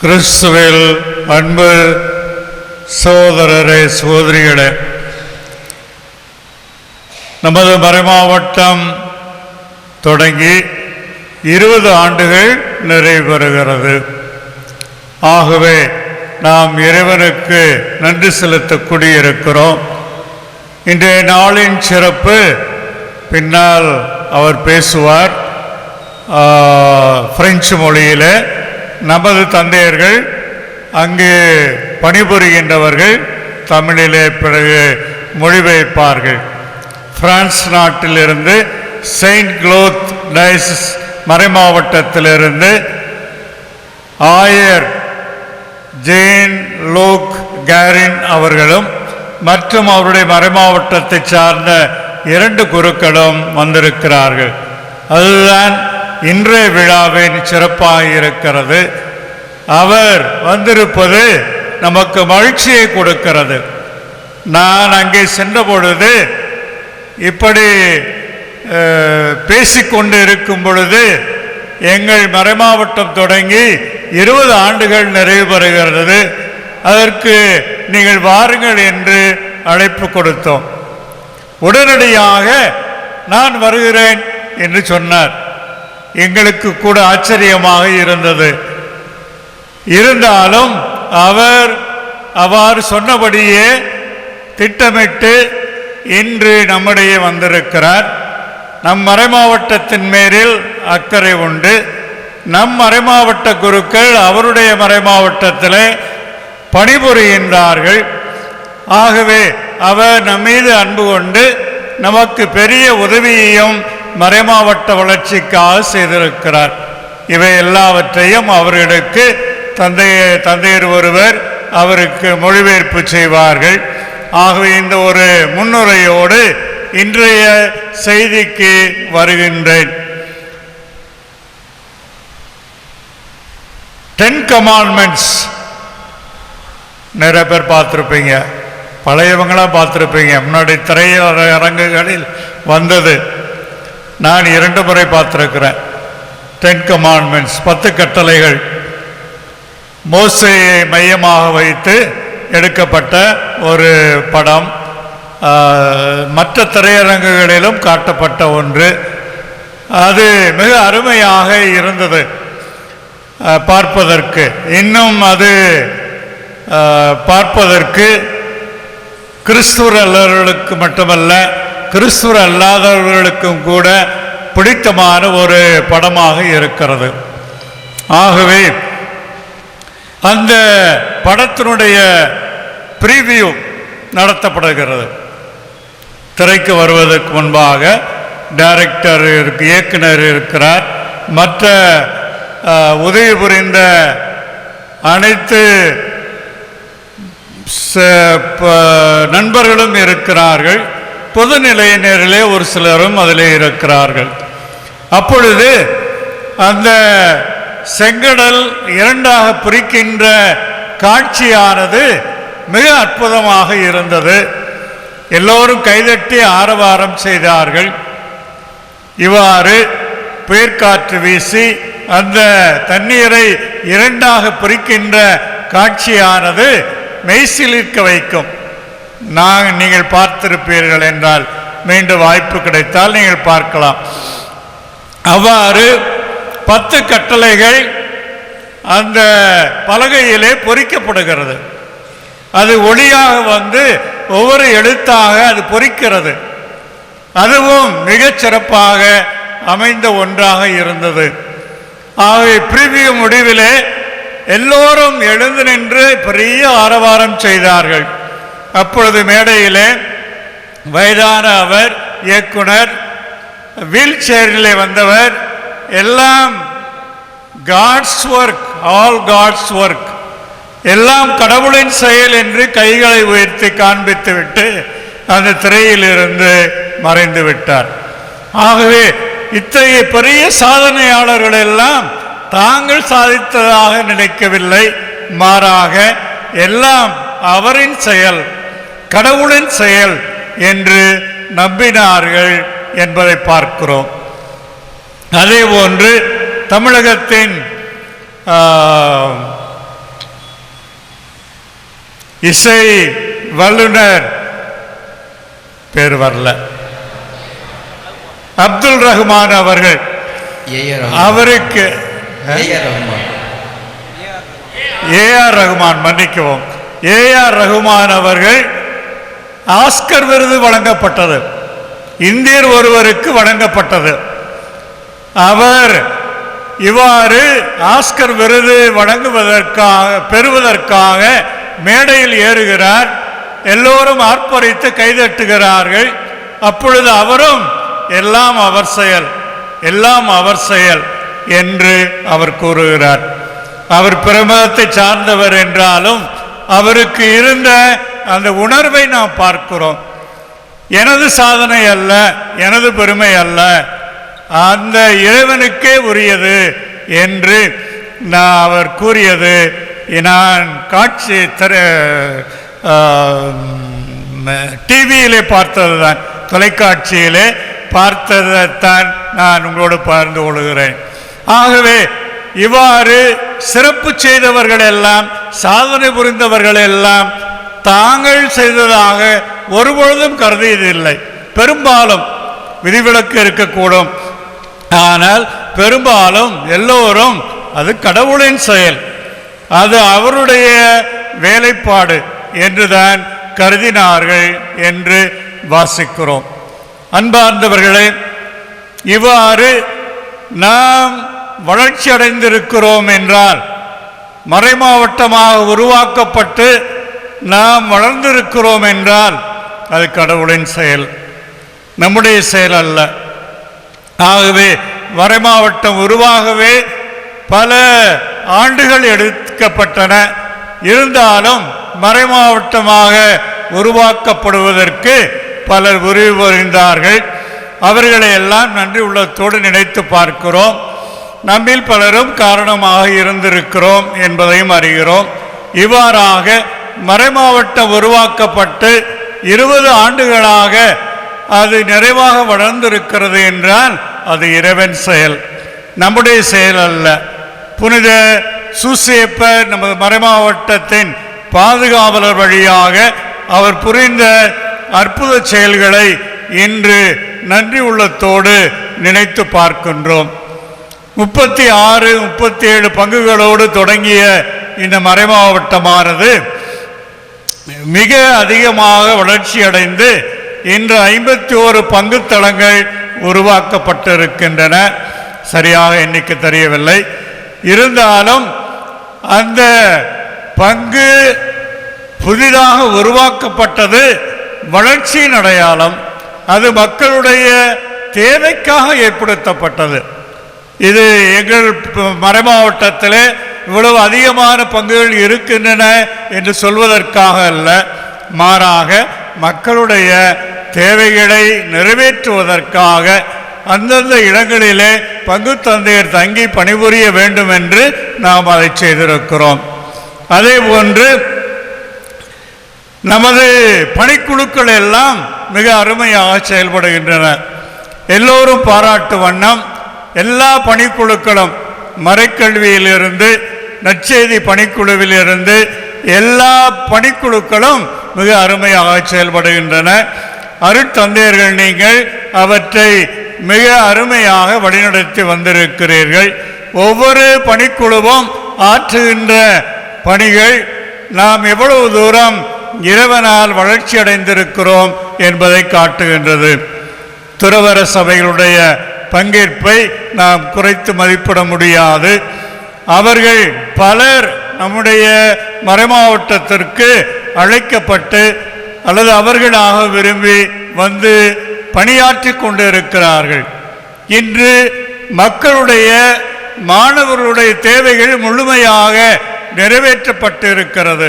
கிறிஸ்துவில் அன்பு சோதரரே சோதரிகளே நமது மறைமாவட்டம் தொடங்கி இருபது ஆண்டுகள் நிறைபெறுகிறது ஆகவே நாம் இறைவனுக்கு நன்றி செலுத்தக்கூடிய இருக்கிறோம் இன்றைய நாளின் சிறப்பு பின்னால் அவர் பேசுவார். பிரெஞ்சு மொழியில் நமது தந்தையர்கள் அங்கு பணிபுரிகின்றவர்கள் தமிழிலே பிறகு மொழிபெயர்ப்பார்கள். பிரான்ஸ் நாட்டிலிருந்து செயின்ட் குளோத் டைசஸ் மறைமாவட்டத்திலிருந்து ஆயர் ஜேன் லோக் கேரின் அவர்களும் மற்றும் அவருடைய மறைமாவட்டத்தை சார்ந்த இரண்டு குருக்களும் வந்திருக்கிறார்கள். அதுதான் இன்றைய விழாவின் சிறப்பாக இருக்கிறது அவர் வந்திருப்பது நமக்கு மகிழ்ச்சியை கொடுக்கிறது. நான் அங்கே சென்ற பொழுது இப்படி பேசிக்கொண்டு இருக்கும் பொழுது எங்கள் மறைமாவட்டம் தொடங்கி இருபது ஆண்டுகள் நிறைவு பெறுகிறது. அதற்கு நீங்கள் வாருங்கள் என்று அழைப்பு கொடுத்தோம். உடனடியாக நான் வருகிறேன் என்று சொன்னார். எங்களுக்கு கூட ஆச்சரியமாக இருந்தது. இருந்தாலும் அவர் அவர் சொன்னபடியே திட்டமிட்டு இன்று நம்முடைய வந்திருக்கிறார். நம் மறைமாவட்டத்தின் மேலில் அக்கறை உண்டு. நம் மறைமாவட்ட குருக்கள் அவருடைய மறைமாவட்டத்தில் பணிபுரிகின்றார்கள். ஆகவே அவர் நம்மீது அன்பு கொண்டு நமக்கு பெரிய உதவியையும் மறைமாவட்ட வளர்ச்சிக்காக செய்திருக்கிறார். இவை எல்லாவற்றையும் அவர்களுக்கு தந்தை தந்தையர் ஒருவர் அவருக்கு மொழிபெயர்ப்பு செய்வார்கள். ஆகவே இந்த ஒரு முன்னுரையோடு இன்றைய செய்திக்கு வருகின்றேன். டென் கமாண்ட்மெண்ட்ஸ் நிறைய பேர் பார்த்துருப்பீங்க. பழையவங்களாம் பார்த்துருப்பீங்க. முன்னாடி திரையரங்குகளில் வந்தது. நான் இரண்டு முறை பார்த்துருக்கிறேன். டென் கமாண்ட்மெண்ட்ஸ் பத்து கட்டளைகள். மோசையை மையமாக வைத்து எடுக்கப்பட்ட ஒரு படம். மற்ற திரையரங்குகளிலும் காட்டப்பட்ட ஒன்று. அது மிக அருமையாக இருந்தது. பார்ப்பதற்கு. இன்னும் அது பார்ப்பதற்கு கிறிஸ்துவர் அல்லவர்களுக்கு மட்டுமல்ல கிறிஸ்துவர் அல்லாதவர்களுக்கும் கூட பிடித்தமான ஒரு படமாக இருக்கிறது. ஆகவே அந்த படத்தினுடைய ப்ரீவியூ நடத்தப்படுகிறது. திரைக்கு வருவதற்கு முன்பாக டைரக்டர் இருக்கு இயக்குனர் இருக்கிறார். மற்ற உதவி புரிந்த அனைத்து ச- ப- நண்பர்களும் இருக்கிறார்கள். பொதுநிலையினரிலே ஒரு சிலரும் அதிலே இருக்கிறார்கள். அப்பொழுது அந்த செங்கடல் இரண்டாக பிரிக்கின்ற காட்சியானது மிக அற்புதமாக இருந்தது. எல்லோரும் கைதட்டி ஆரவாரம் செய்தார்கள். இவ்வாறு புயற்காற்று வீசி அந்த தண்ணீரை இரண்டாக பிரிக்கின்ற காட்சியானது மெய்சிலிருக்க வைக்கும். நான் நீங்கள் பார்த்திருப்பீர்கள் என்றால் மீண்டும் வாய்ப்பு கிடைத்தால் நீங்கள் பார்க்கலாம். அவ்வாறு பத்து கட்டளைகள் அந்த பலகையிலே பொறிக்கப்படுகிறது. அது ஒளியாக வந்து ஒவ்வொரு எழுத்தாக அது பொறிக்கிறது. அதுவும் மிகச் சிறப்பாக அமைந்த ஒன்றாக இருந்தது. ஆகவே பிரிவிய முடிவிலே எல்லோரும் எழுந்து நின்று பெரிய ஆரவாரம் செய்தார்கள். அப்பொழுது மேடையிலே வயதான அவர் இயக்குனர் வீல் சேரிலே வந்தவர் எல்லாம் God's work all God's work எல்லாம் கடவுளின் செயல் என்று கைகளை உயர்த்தி காண்பித்துவிட்டு அந்த திரையிலிருந்து மறைந்து விட்டார். ஆகவே இத்தகைய பெரிய சாதனையாளர்கள் எல்லாம் தாங்கள் சாதித்ததாக நினைக்கவில்லை. மாறாக எல்லாம் அவரின் செயல் கடவுளின் செயல் என்று நம்பினார்கள் என்பதை பார்க்கிறோம். அதே போன்று தமிழகத்தின் இசை வல்லுனர் பேர் வரல. அப்துல் ரஹ்மான் அவர்கள். அவருக்கு ரஹ்மான். ஏஆர் ரஹ்மான் மன்னிக்கவும். ஏஆர் ரஹ்மான் அவர்கள் ஆஸ்கர் விருது வழங்கப்பட்டது. இந்தியர் ஒருவருக்கு வழங்கப்பட்டது. அவர் இவ்வாறு ஆஸ்கர் விருது வழங்குவதற்காக பெறுவதற்காக மேடையில் ஏறுகிறார். எல்லோரும் ஆர்ப்பரித்து கைதட்டுகிறார்கள். அப்பொழுது அவரும் எல்லாம் அவர் செயல் எல்லாம் அவர் செயல் என்று அவர் கூறுகிறார். அவர் பிரமதத்தை சார்ந்தவர் என்றாலும் அவருக்கு இருந்த அந்த உணர்வை நாம் பார்க்கிறோம். எனது சாதனை அல்ல எனது பெருமை அல்ல அந்த இறைவனுக்கே உரியது என்று நான் அவர் கூறியது. நான் காட்சி திர டிவியிலே பார்த்தது தான் தொலைக்காட்சியிலே பார்த்ததைத்தான் நான் உங்களோடு பகிர்ந்து கொள்கிறேன். ஆகவே இவ்வாறு சிறப்பு செய்தவர்கள் எல்லாம் சாதனை புரிந்தவர்கள் எல்லாம் தாங்கள் செய்ததாக ஒருபொழுதும் கருதியதில்லை. பெரும்பாலும் விதிவிலக்கு இருக்கக்கூடும். ஆனால் பெரும்பாலும் எல்லோரும் அது கடவுளின் செயல். அது அவருடைய வேலைப்பாடு என்றுதான் கருதினார்கள் என்று வாசிக்கிறோம். அன்பார்ந்தவர்களே இவ்வாறு நாம் வளர்ச்சி அடைந்திருக்கிறோம் என்றால் மறைமாவட்டமாக உருவாக்கப்பட்டு நாம் வளர்ந்திருக்கிறோம் என்றால் அது கடவுளின் செயல். நம்முடைய செயல் அல்ல. ஆகவே வரைமாவட்டம் உருவாகவே பல ஆண்டுகள் எடுக்கப்பட்டன. இருந்தாலும் மறைமாவட்டமாக உருவாக்கப்படுவதற்கு பலர் உரிவு வருகின்றார்கள் அவர்களை எல்லாம் நன்றி உள்ளத்தோடு நினைத்து பார்க்கிறோம். நம்மில் பலரும் காரணமாக இருந்திருக்கிறோம் என்பதையும் அறிகிறோம். இவ்வாறாக மறைமாவட்டம் உருவாக்கப்பட்டு இருபது ஆண்டுகளாக அது நிறைவாக வளர்ந்திருக்கிறது என்றால் அது இறைவன் செயல். நம்முடைய செயல் அல்ல. புனித சூசேப்பர் நமது மறைமாவட்டத்தின் பாதுகாவலர் வழியாக அவர் புரிந்த அற்புத செயல்களை இன்று நன்றி உள்ளத்தோடு நினைத்து பார்க்கின்றோம். முப்பத்தி ஆறு முப்பத்தி ஏழு பங்குகளோடு தொடங்கிய இந்த மறைமாவட்டமானது மிக அதிகமாக வளர்ச்சி அடைந்து இன்று ஐம்பத்தி ஓரு பங்குத்தளங்கள் உருவாக்கப்பட்டிருக்கின்றன. சரியாக எண்ணிக்கை தெரியவில்லை. இருந்தாலும் அந்த பங்கு புதிதாக உருவாக்கப்பட்டது வளர்ச்சியின் அடையாளம். அது மக்களுடைய தேவைக்காக ஏற்படுத்தப்பட்டது. இது எங்கள் ப- மறைமாவட்டத்திலே இவ்வளவு அதிகமான பங்குகள் இருக்கின்றன என்று சொல்வதற்காக அல்ல. மாறாக மக்களுடைய தேவைகளை நிறைவேற்றுவதற்காக அந்தந்த இடங்களிலே பங்கு தந்தையர் தங்கி பணிபுரிய வேண்டும் என்று நாம் அதை செய்திருக்கிறோம். அதே போன்று நமது பணிக்குழுக்கள் எல்லாம் மிக அருமையாக செயல்படுகின்றன. எல்லோரும் பாராட்டு வண்ணம் எல்லா பணிக்குழுக்களும் மறைக்கல்வியிலிருந்து நற்செய்தி பணிக்குழுவில் இருந்து எல்லா பணிக்குழுக்களும் மிக அருமையாக செயல்படுகின்றன. அருட்தந்தையர்கள் நீங்கள் அவற்றை மிக அருமையாக வழிநடத்தி வந்திருக்கிறீர்கள். ஒவ்வொரு பணிக்குழுவும் ஆற்றுகின்ற பணிகள் நாம் எவ்வளவு தூரம் இறைவனால் வளர்ச்சி அடைந்திருக்கிறோம் என்பதை காட்டுகின்றது. துறவர சபைகளுடைய பங்கேற்பை நாம் குறைத்து மதிப்பிட முடியாது. அவர்கள் பலர் நம்முடைய மறைமாவட்டத்திற்கு அழைக்கப்பட்டு அல்லது அவர்களாக விரும்பி வந்து பணியாற்றி கொண்டு இருக்கிறார்கள் இன்று மக்களுடைய மாணவர்களுடைய தேவைகள் முழுமையாக நிறைவேற்றப்பட்டு இருக்கிறது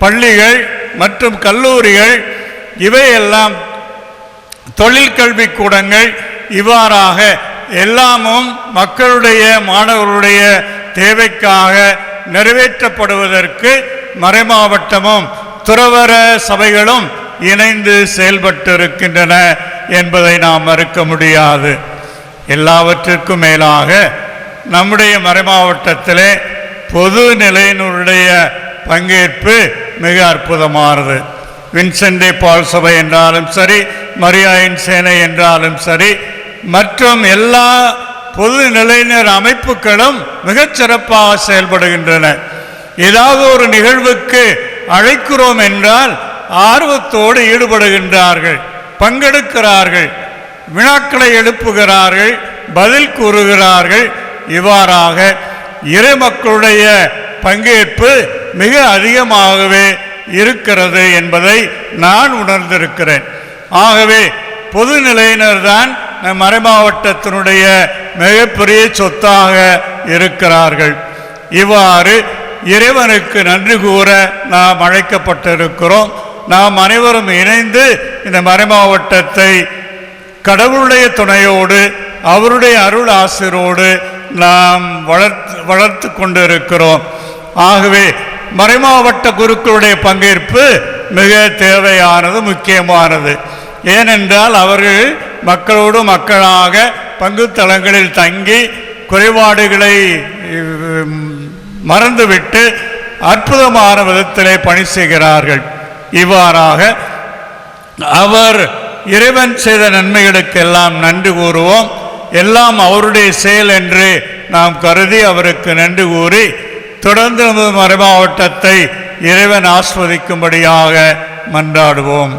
பள்ளிகள் மற்றும் கல்லூரிகள் இவையெல்லாம் தொழிற்கல்வி கூடங்கள் இவ்வாறாக எல்லாமும் மக்களுடைய மாணவர்களுடைய தேவைக்காக நிறைவேற்றப்படுவதற்கு மறைமாவட்டமும் துறவர சபைகளும் இணைந்து செயல்பட்டு இருக்கின்றன என்பதை நாம் மறுக்க முடியாது. எல்லாவற்றிற்கும் மேலாக நம்முடைய மறைமாவட்டத்திலே பொது நிலையினருடைய பங்கேற்பு மிக அற்புதமானது. வின்சென்டே பால் சபை என்றாலும் சரி மரியாயின் சேனை என்றாலும் சரி மற்றும் எல்லா பொது நிலையினர் அமைப்புகளும் மிகச்சிறப்பாக செயல்படுகின்றன. ஏதாவது ஒரு நிகழ்வுக்கு அழைக்கிறோம் என்றால் ஆர்வத்தோடு ஈடுபடுகின்றார்கள் பங்கெடுக்கிறார்கள் வினாக்களை எழுப்புகிறார்கள் பதில் கூறுகிறார்கள். இவ்வாறாக இறை மக்களுடைய பங்கேற்பு மிக அதிகமாகவே இருக்கிறது என்பதை நான் உணர்ந்திருக்கிறேன். ஆகவே பொது நிலையினர் தான் நம் மறைமாவட்டத்தினுடைய மிகப்பெரிய சொத்தாக இருக்கிறார்கள். இவ்வாறு இறைவனுக்கு நன்றி கூற நாம் அழைக்கப்பட்டிருக்கிறோம். நாம் அனைவரும் இணைந்து இந்த மறைமாவட்டத்தை கடவுளுடைய துணையோடு அவருடைய அருள் ஆசிரோடு நாம் வளர்த்து வளர்த்து கொண்டிருக்கிறோம். ஆகவே மறைமாவட்ட குருக்களுடைய பங்கேற்பு மிக தேவையானது முக்கியமானது. ஏனென்றால் அவர்கள் மக்களோடு மக்களாக பங்கு தளங்களில் தங்கி குறைபாடுகளை மறந்துவிட்டு அற்புதமான விதத்திலே பணி செய்கிறார்கள். இவ்வாறாக அவர் இறைவன் செய்த நன்மைகளுக்கெல்லாம் நன்றி கூறுவோம். எல்லாம் அவருடைய செயல் என்று நாம் கருதி அவருக்கு நன்றி கூறி தொடர்ந்து நமது மறை மாவட்டத்தை இறைவன் ஆஸ்வதிக்கும்படியாக மன்றாடுவோம்.